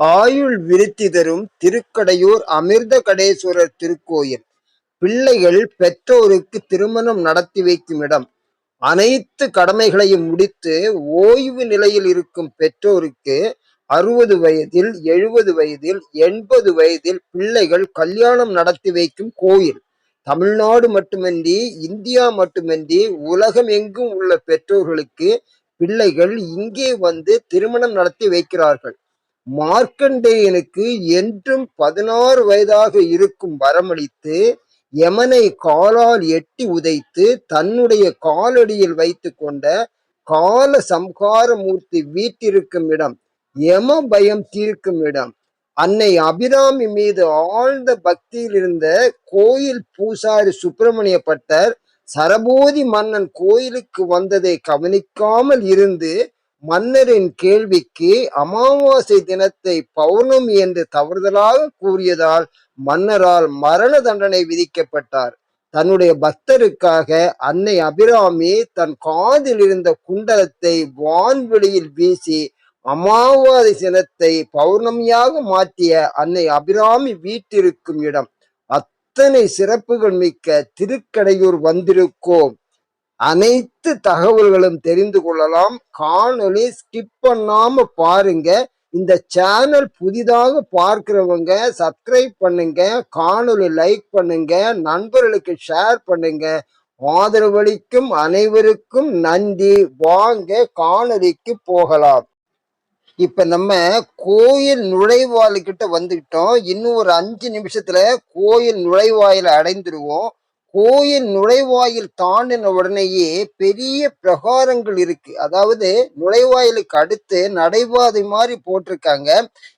ஆயுள் விருத்தி தரும் திருக்கடையூர் அமிர்தகடேஸ்வரர் திருக்கோயில். பிள்ளைகள் பெற்றோருக்கு திருமணம் நடத்தி வைக்கும் இடம். அனைத்து கடமைகளையும் முடித்து ஓய்வு நிலையில் இருக்கும் பெற்றோருக்கு அறுபது வயதில் எழுபது வயதில் எண்பது வயதில் பிள்ளைகள் கல்யாணம் நடத்தி வைக்கும் கோயில். தமிழ்நாடு மட்டுமின்றி இந்தியா மட்டுமன்றி உலகம் எங்கும் உள்ள பெற்றோர்களுக்கு பிள்ளைகள் இங்கே வந்து திருமணம் நடத்தி வைக்கிறார்கள். மார்க்கண்டேயனுக்கு என்றும் பதினாறு வயதாக இருக்கும் வரமளித்து யமனை காலால் எட்டி உதைத்து தன்னுடைய காலடியில் வைத்து கொண்ட கால சம்ஹாரமூர்த்தி வீட்டிருக்கும் இடம் யம பயம் தீர்க்கும் இடம். அன்னை அபிராமி மீது ஆழ்ந்த பக்தியில் இருந்த கோயில் பூசாரி சுப்பிரமணிய பட்டர் சரபோதி மன்னன் கோயிலுக்கு வந்ததை கவனிக்காமல் இருந்து மன்னரின் கேள்விக்கு அமாவாசை தினத்தை பௌர்ணமி என்று தவறுதலாக கூறியதால் மன்னரால் மரண தண்டனை விதிக்கப்பட்டார். தன்னுடைய பக்தருக்காக அன்னை அபிராமி தன் காதில் இருந்த குண்டலத்தை வான்வெளியில் வீசி அமாவாசை தினத்தை பௌர்ணமியாக மாற்றிய அன்னை அபிராமி வீட்டிருக்கும் இடம். அத்தனை சிறப்புகள் மிக்க திருக்கடையூர் வந்திருக்கோம். அனைத்து தகவல்களும் தெரிந்து கொள்ளலாம். காணொளி ஸ்கிப் பண்ணாம பாருங்க. இந்த சேனல் புதிதாக பார்க்கிறவங்க சப்ஸ்கிரைப் பண்ணுங்க. காணொளி லைக் பண்ணுங்க. நண்பர்களுக்கு ஷேர் பண்ணுங்க. ஆதரவளிக்கும் அனைவருக்கும் நன்றி. வாங்க காணொலிக்கு போகலாம். இப்ப நம்ம கோயில் நுழைவாயில்கிட்ட வந்துக்கிட்டோம். இன்னும் ஒரு அஞ்சு நிமிஷத்துல கோயில் நுழைவாயில அடைந்துருவோம். கோயில் நுழைவாயில் தாண்டின உடனேயே பெரிய பிரகாரங்கள் இருக்கு. அதாவது நுழைவாயிலுக்கு அடுத்து நடைபாதை மாதிரி போட்டிருக்காங்க.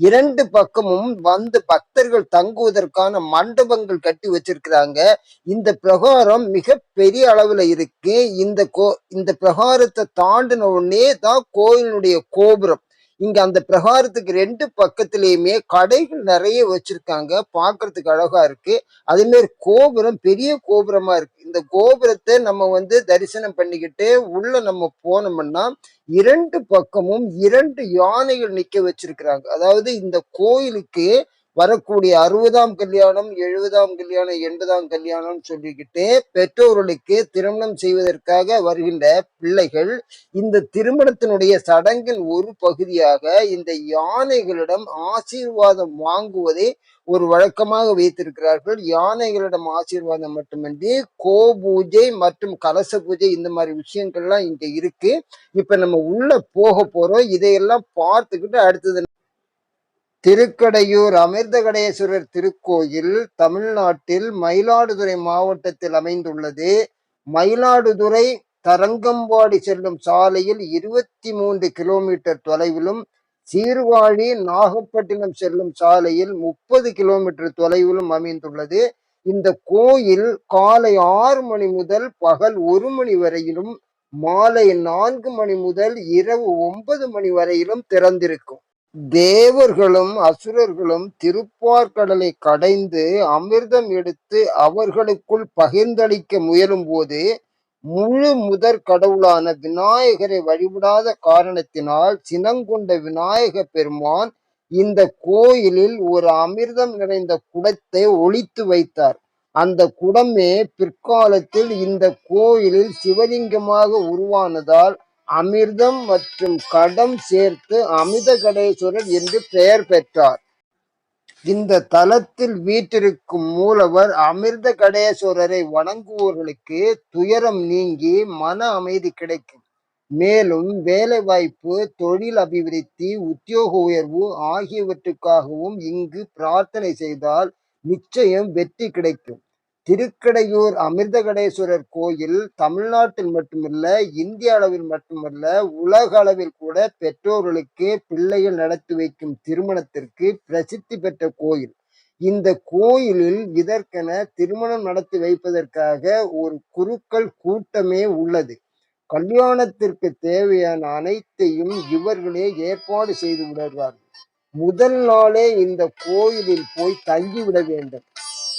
இரண்டு பக்கமும் வந்து பக்தர்கள் தங்குவதற்கான மண்டபங்கள் கட்டி வச்சிருக்கிறாங்க. இந்த பிரகாரம் மிக பெரிய அளவுல இருக்கு. இந்த கோ இந்த பிரகாரத்தை தாண்டின உடனே தான் கோயிலுடைய கோபுரம் இங்க அந்த பிரகாரத்துக்கு ரெண்டு பக்கத்திலயுமே கடைகள் நிறைய வச்சிருக்காங்க. பாக்குறதுக்கு அழகா இருக்கு. அதே மாதிரி கோபுரம் பெரிய கோபுரமா இருக்கு. இந்த கோபுரத்தை நம்ம வந்து தரிசனம் பண்ணிக்கிட்டு உள்ள நம்ம போனோம்னா இரண்டு பக்கமும் இரண்டு யானைகள் நிக்க வச்சிருக்கிறாங்க. அதாவது இந்த கோயிலுக்கு வரக்கூடிய அறுபதாம் கல்யாணம் எழுபதாம் கல்யாணம் எண்பதாம் கல்யாணம் சொல்லிக்கிட்டு பெற்றோர்களுக்கு திருமணம் செய்வதற்காக வருகின்ற பிள்ளைகள் இந்த திருமணத்தினுடைய சடங்கின் ஒரு பகுதியாக இந்த யானைகளிடம் ஆசீர்வாதம் வாங்குவதை ஒரு வழக்கமாக வைத்திருக்கிறார்கள். யானைகளிடம் ஆசீர்வாதம் மட்டுமின்றி கோ பூஜை மற்றும் கலச பூஜை இந்த மாதிரி விஷயங்கள்லாம் இங்க இருக்கு. இப்ப நம்ம உள்ள போக போறோம். இதையெல்லாம் பார்த்துக்கிட்டு அடுத்தது திருக்கடையூர் அமிர்தகடேஸ்வரர் திருக்கோயில் தமிழ்நாட்டில் மயிலாடுதுறை மாவட்டத்தில் அமைந்துள்ளது. மயிலாடுதுறை தரங்கம்பாடி செல்லும் சாலையில் இருபத்தி மூன்று கிலோமீட்டர் தொலைவிலும் சீர்காழி நாகப்பட்டினம் செல்லும் சாலையில் முப்பது கிலோமீட்டர் தொலைவிலும் அமைந்துள்ளது. இந்த கோயில் காலை ஆறு மணி முதல் பகல் ஒரு மணி வரையிலும் மாலை நான்கு மணி முதல் இரவு ஒன்பது மணி வரையிலும் திறந்திருக்கும். தேவர்களும் அசுரர்களும் திருப்பார்கடலை கடைந்து அமிர்தம் எடுத்து அவர்களுக்குள் பகிர்ந்தளிக்க முயலும் போது முழு முதற் கடவுளான விநாயகரை வழிபடாத காரணத்தினால் சினங்கொண்ட விநாயக பெருமான் இந்த கோயிலில் ஒரு அமிர்தம் நிறைந்த குடத்தை ஒழித்து வைத்தார். அந்த குடமே பிற்காலத்தில் இந்த கோயிலில் சிவலிங்கமாக உருவானதால் அமிர்தம் மற்றும் கடம் சேர்த்து அமிர்தகடேஸ்வரர் என்று பெயர் பெற்றார். இந்த தலத்தில் வீட்டிருக்கும் மூலவர் அமிர்த கடேஸ்வரரை வணங்குவோர்களுக்கு துயரம் நீங்கி மன அமைதி கிடைக்கும். மேலும் வேலை வாய்ப்பு தொழில் அபிவிருத்தி உத்தியோக உயர்வு ஆகியவற்றுக்காகவும் இங்கு பிரார்த்தனை செய்தால் நிச்சயம் வெற்றி கிடைக்கும். திருக்கடையூர் அமிர்தகடேஸ்வரர் கோயில் தமிழ்நாட்டில் மட்டுமல்ல இந்திய அளவில் மட்டுமல்ல உலக அளவில் கூட பெற்றோர்களுக்கு பிள்ளைகள் நடத்தி வைக்கும் திருமணத்திற்கு பிரசித்தி பெற்ற கோயில். இந்த கோயிலில் இதற்கென திருமணம் நடத்தி வைப்பதற்காக ஒரு குருக்கள் கூட்டமே உள்ளது. கல்யாணத்திற்கு தேவையான அனைத்தையும் இவர்களே ஏற்பாடு செய்து விடுவார்கள். முதல் நாளே இந்த கோயிலில் போய் தங்கிவிட வேண்டும்.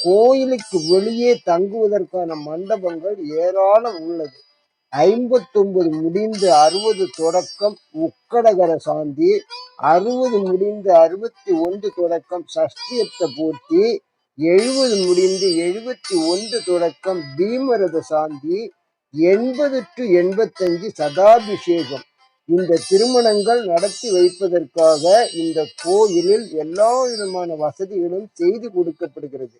கோயிலுக்கு வெளியே தங்குவதற்கான மண்டபங்கள் ஏராளம் உள்ளது. ஐம்பத்தொன்பது முடிந்து அறுபது தொடக்கம் உக்கடகர சாந்தி அறுபது முடிந்து அறுபத்தி ஒன்று தொடக்கம் சஷ்டியத்த பூர்த்தி எழுபது முடிந்து எழுபத்தி ஒன்று தொடக்கம் பீமரத சாந்தி எண்பது டு எண்பத்தஞ்சு சதாபிஷேகம். இந்த திருமணங்கள் நடத்தி வைப்பதற்காக இந்த கோயிலில் எல்லா விதமான வசதிகளும் செய்து கொடுக்கப்படுகிறது.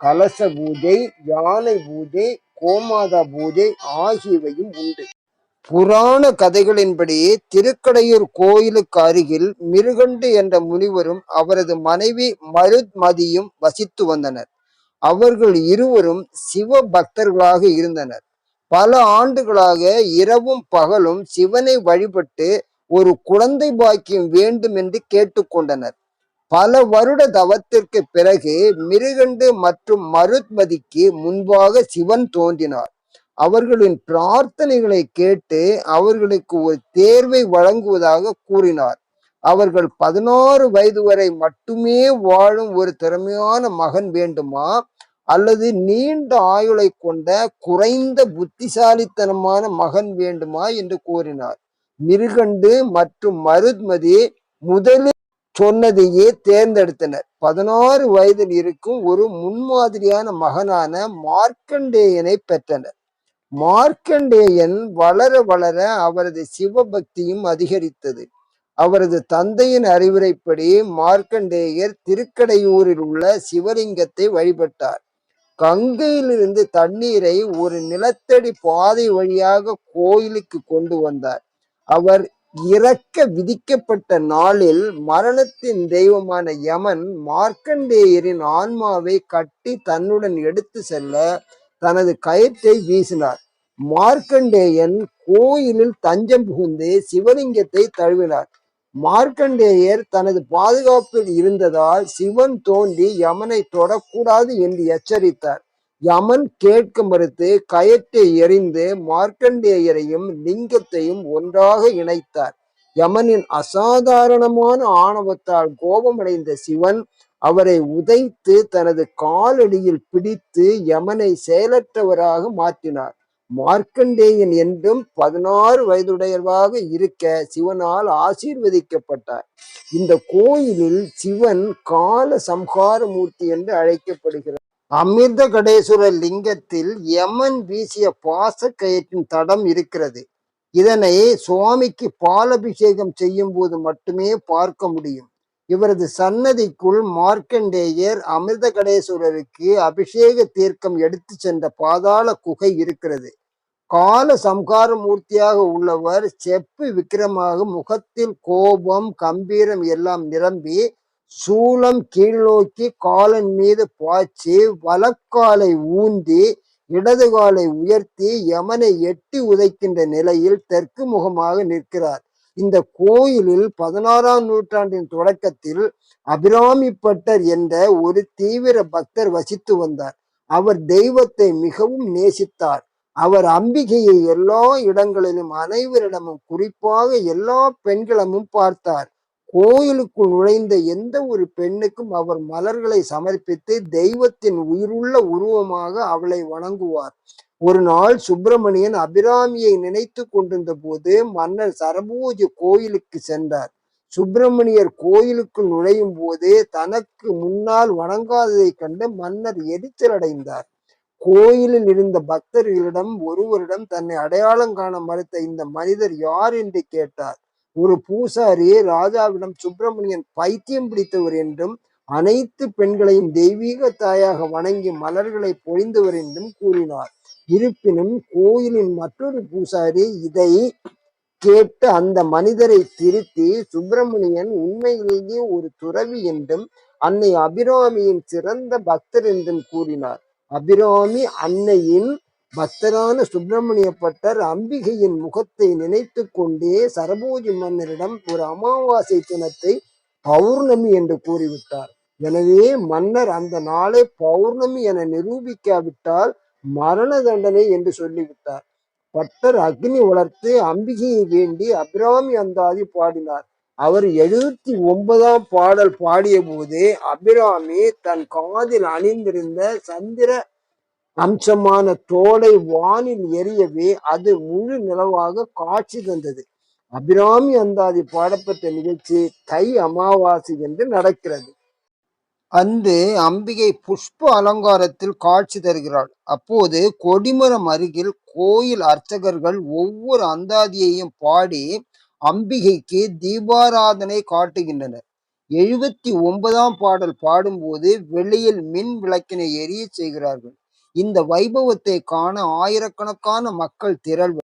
கலச பூஜை யானை பூஜை கோமாதா பூஜை ஆகியவையும் உண்டு. புராண கதைகளின்படி திருக்கடையூர் கோயிலுக்கு அருகில் மிருகண்டு என்ற முனிவரும் அவரது மனைவி மருத்மதியும் வசித்து வந்தனர். அவர்கள் இருவரும் சிவ பக்தர்களாக இருந்தனர். பல ஆண்டுகளாக இரவும் பகலும் சிவனை வழிபட்டு ஒரு குழந்தை பாக்கியம் வேண்டும் என்று கேட்டுக்கொண்டனர். பல வருட தவத்திற்கு பிறகு மிருகண்டு மற்றும் மருத்மதிக்கு முன்பாக சிவன் தோன்றினார். அவர்களின் பிரார்த்தனைகளை கேட்டு அவர்களுக்கு ஒரு தேர்வை வழங்குவதாக கூறினார். அவர்கள் பதினாறு வயது வரை மட்டுமே வாழும் ஒரு திறமையான மகன் வேண்டுமா? அல்லது நீண்ட ஆயுளை கொண்ட குறைந்த புத்திசாலித்தனமான மகன் வேண்டுமா? என்று கூறினார். மிருகண்டு மற்றும் மருத்மதி முதலில் சொன்னதையே தேர்ந்தெடுத்தனர். பதினாறு வயதில் இருக்கும் ஒரு முன்மாதிரியான மகனான மார்க்கண்டேயனை பெற்றனர். மார்க்கண்டேயன் வளர வளர அவரது சிவபக்தியும் அதிகரித்தது. அவரது தந்தையின் அறிவுரைப்படி மார்க்கண்டேயர் திருக்கடையூரில் உள்ள சிவலிங்கத்தை வழிபட்டார். கங்கையிலிருந்து தண்ணீரை ஒரு நிலத்தடி பாதை வழியாக கோயிலுக்கு கொண்டு வந்தார். அவர் இறக்க விதிக்கப்பட்ட நாளில் மரணத்தின் தெய்வமான யமன் மார்க்கண்டேயரின் ஆன்மாவை கட்டி தன்னுடன் எடுத்து செல்ல தனது கயிற்றை வீசினார். மார்க்கண்டேயன் கோயிலில் தஞ்சம் புகுந்து சிவலிங்கத்தை தழுவினார். மார்க்கண்டேயர் தனது பாதுகாப்பில் இருந்ததால் சிவன் தோன்றி யமனை தொடக்கூடாது என்று எச்சரித்தார். யமன் கேட்க மறுத்து கயற்றை எறிந்து மார்க்கண்டேயரையும் லிங்கத்தையும் ஒன்றாக இணைத்தார். யமனின் அசாதாரணமான ஆணவத்தால் கோபமடைந்த சிவன் அவரை உதைத்து தனது காலடியில் பிடித்து யமனை செயலற்றவராக மாற்றினார். மார்க்கண்டேயன் என்றும் பதினாறு வயதுடையவாக இருக்க சிவனால் ஆசீர்வதிக்கப்பட்டார். இந்த கோயிலில் சிவன் கால சம்ஹார மூர்த்தி என்று அழைக்கப்படுகிறார். அமிர்த கடேஸ்வரர் லிங்கத்தில் யமன் வீசிய பாச கயிற்றின் தடம் இருக்கிறது. இதனை சுவாமிக்கு பாலபிஷேகம் செய்யும் போது மட்டுமே பார்க்க முடியும். இவரது சன்னதிக்குள் மார்க்கண்டேயர் அமிர்த கடேஸ்வரருக்கு அபிஷேக தீர்க்கம் எடுத்து சென்ற பாதாள குகை இருக்கிறது. கால சம்ஹார மூர்த்தியாக உள்ளவர் செப்பு விக்கிரமாக முகத்தில் கோபம் கம்பீரம் எல்லாம் நிரம்பி சூலம் கீழ்நோக்கி காலன் மீது பாய்ச்சி வலக்காலை ஊந்தி இடது காலை உயர்த்தி யமனை எட்டி உதைக்கின்ற நிலையில் தெற்கு முகமாக நிற்கிறார். இந்த கோயிலில் பதினாறாம் நூற்றாண்டின் தொடக்கத்தில் அபிராமிப்பட்டர் என்ற ஒரு தீவிர பக்தர் வசித்து வந்தார். அவர் தெய்வத்தை மிகவும் நேசித்தார். அவர் அம்பிகையை எல்லா இடங்களிலும் அனைவரிடமும் குறிப்பாக எல்லா பெண்களமும் பார்த்தார். கோயிலுக்குள் நுழைந்த எந்த ஒரு பெண்ணுக்கும் அவர் மலர்களை சமர்ப்பித்து தெய்வத்தின் உயிருள்ள உருவமாக அவளை வணங்குவார். ஒரு நாள் சுப்பிரமணியன் அபிராமியை நினைத்து கொண்டிருந்த போது மன்னர் சரபூஜ கோயிலுக்கு சென்றார். சுப்பிரமணியர் கோயிலுக்குள் நுழையும் போது தனக்கு முன்னால் வணங்காததைக் கண்டு மன்னர் எரிச்சல் அடைந்தார் கோயிலில் இருந்த பக்தர்களிடம் ஒருவரிடம் தன்னை அடையாளம் காண மறுத்த இந்த மனிதர் யார் என்று கேட்டார். ஒரு பூசாரி ராஜாவிடம் சுப்பிரமணியன் பைத்தியம் பிடித்தவர் என்றும் அனைத்து பெண்களையும் தெய்வீக தாயாக வணங்கி மலர்களை பொழிந்தவர் என்றும் கூறினார். இருப்பினும் கோயிலின் மற்றொரு பூசாரி இதை கேட்டு அந்த மனிதரை திருத்தி சுப்பிரமணியன் உண்மையிலேயே ஒரு துறவி என்றும் அன்னை அபிராமியின் சிறந்த பக்தர் என்றும் கூறினார். அபிராமி அன்னையின் பக்தரான சுப்பிரமணிய பட்டர் அம்பிகையின் முகத்தை நினைத்து கொண்டே சரபோஜி மன்னரிடம் ஒரு அமாவாசை தினத்தை பௌர்ணமி என்று கூறிவிட்டார். எனவே மன்னர் அந்த நாளை பௌர்ணமி என நிரூபிக்காவிட்டால் மரண தண்டனை என்று சொல்லிவிட்டார். பட்டர் அக்னி வளர்த்து அம்பிகையை வேண்டி அபிராமி அந்தாதி பாடினார். அவர் எழுபத்தி ஒன்பதாம் பாடல் பாடிய போது அபிராமி தன் காதில் அணிந்திருந்த சந்திர அம்சமான தோலை வானில் எரியவே அது முழு நிலவாக காட்சி தந்தது. அபிராமி அந்தாதி பாடப்பட்ட நிகழ்ச்சி தை அமாவாசை என்று நடக்கிறது. அன்று அம்பிகை புஷ்ப அலங்காரத்தில் காட்சி தருகிறாள். அப்போது கொடிமரம் அருகில் கோயில் அர்ச்சகர்கள் ஒவ்வொரு அந்தாதியையும் பாடி அம்பிகைக்கு தீபாராதனை காட்டுகின்றனர். எழுபத்தி ஒன்பதாம் பாடல் பாடும்போது வெளியில் மின் விளக்கினை எரிய செய்கிறார்கள். இந்த வைபவத்தை காண ஆயிரக்கணக்கான மக்கள் திரள்வர்